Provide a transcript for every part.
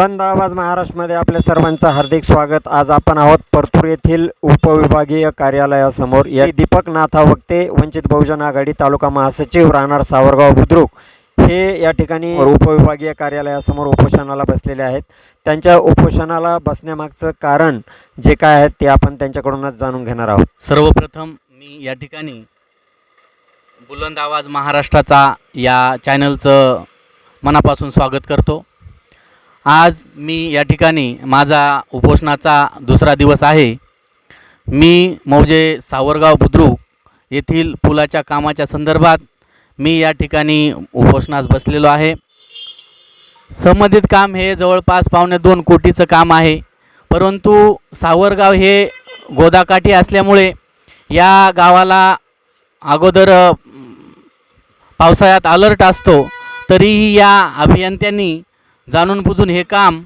बुलंद आवाज महाराष्ट्रमध्ये आपल्या सर्वांचं हार्दिक स्वागत. आज आपण आहोत परतूर येथील उपविभागीय कार्यालयासमोर. या दीपक नाथा वक्ते वंचित बहुजन आघाडी तालुका महासचिव राहणार सावरगाव बुद्रुक. हे या ठिकाणी उपविभागीय कार्यालयासमोर उपोषणाला बसलेले आहेत. त्यांच्या उपोषणाला बसण्यामागचं कारण जे काय आहे ते आपण त्यांच्याकडूनच जाणून घेणार आहोत. सर्वप्रथम मी या ठिकाणी बुलंद आवाज महाराष्ट्राचा या चॅनलचं मनापासून स्वागत करतो. आज मी या ठिकाणी माझा उपोषणाचा दुसरा दिवस आहे. मी मौजे सावरगाव बुद्रुक येथील पुलाच्या कामाच्या संदर्भात मी या ठिकाणी उपोषणास बसलेलो आहे. संबंधित काम हे जवळपास पावणे दोन कोटीचं काम आहे. परंतु सावरगाव हे गोदाकाठी असल्यामुळे या गावाला अगोदर पावसाळ्यात अलर्ट असतो तरीही या अभियंत्यांनी जाणून बुजून हे काम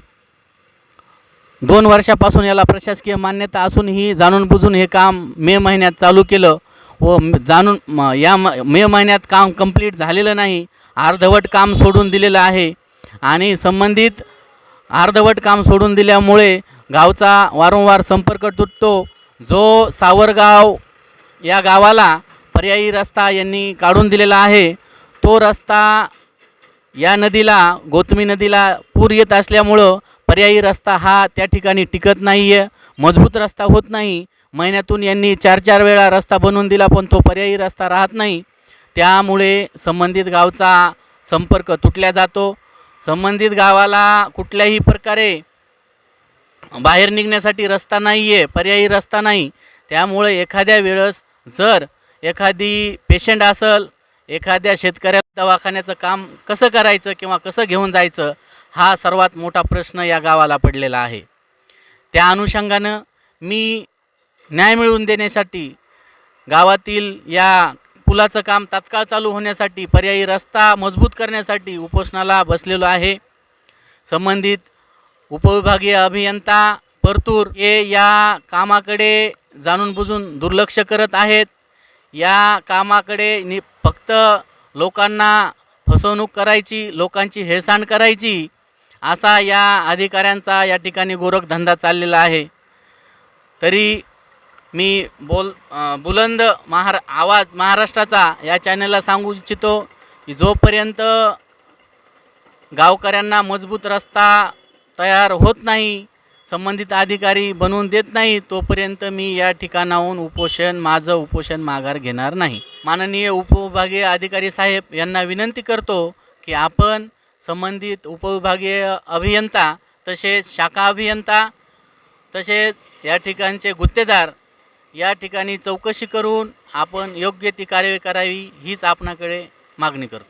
दोन वर्षापासून याला प्रशासकीय मान्यता असूनही जाणून बुजून हे काम मे महिन्यात चालू केलं व जाणून म- या म मे महिन्यात काम कंप्लीट झालेलं नाही अर्धवट काम सोडून दिलेलं आहे आणि संबंधित अर्धवट काम सोडून दिल्यामुळे गावचा वारंवार संपर्क तुटतो. जो सावरगाव या गावाला पर्यायी रस्ता यांनी काढून दिलेला आहे तो रस्ता या नदीला गोतमी नदीला पूर येत असल्यामुळं पर्यायी रस्ता हा त्या ठिकाणी टिकत नाही आहे मजबूत रस्ता होत नाही. महिन्यातून यांनी चार चार वेळा रस्ता बनवून दिला पण तो पर्यायी रस्ता राहत नाही. त्यामुळे संबंधित गावचा संपर्क तुटल्या जातो. संबंधित गावाला कुठल्याही प्रकारे बाहेर निघण्यासाठी रस्ता नाही आहे पर्यायी रस्ता नाही. त्यामुळे एखाद्या वेळेस जर एखादी पेशंट असेल एखाद्या शेतकऱ्याला दवाखान्याचं काम कसं करायचं किंवा कसं घेऊन जायचं हा सर्वात मोठा प्रश्न या गावाला पडलेला आहे. त्या अनुषंगानं मी न्याय मिळवून देण्यासाठी गावातील या पुलाचं काम तात्काळ चालू होण्यासाठी पर्यायी रस्ता मजबूत करण्यासाठी उपोषणाला बसलेलो आहे. संबंधित उपविभागीय अभियंता परतूर हे या कामाकडे जाणून बुजून दुर्लक्ष करत आहेत. या कामाकडे नि फक्त लोकांना फसवणूक करायची लोकांची हेळसांड करायची असा या अधिकाऱ्यांचा या ठिकाणी गोरखधंदा चाललेला आहे. तरी मी बोल बुलंद महारा आवाज महाराष्ट्राचा या चॅनलला सांगू इच्छितो की जोपर्यंत गावकऱ्यांना मजबूत रस्ता तयार होत नाही संबंधित अधिकारी बनवून देत नाही तोपर्यंत मी या ठिकाणाहून उपोषण माझं उपोषण माघार घेणार नाही. माननीय उपविभागीय अधिकारी साहेब यांना विनंती करतो की आपण संबंधित उपविभागीय अभियंता तसेच शाखा अभियंता तसेच या ठिकाणचे गुत्तेदार या ठिकाणी चौकशी करून आपण योग्य ती कार्यवाही करावी हीच आपणाकडे मागणी करतो.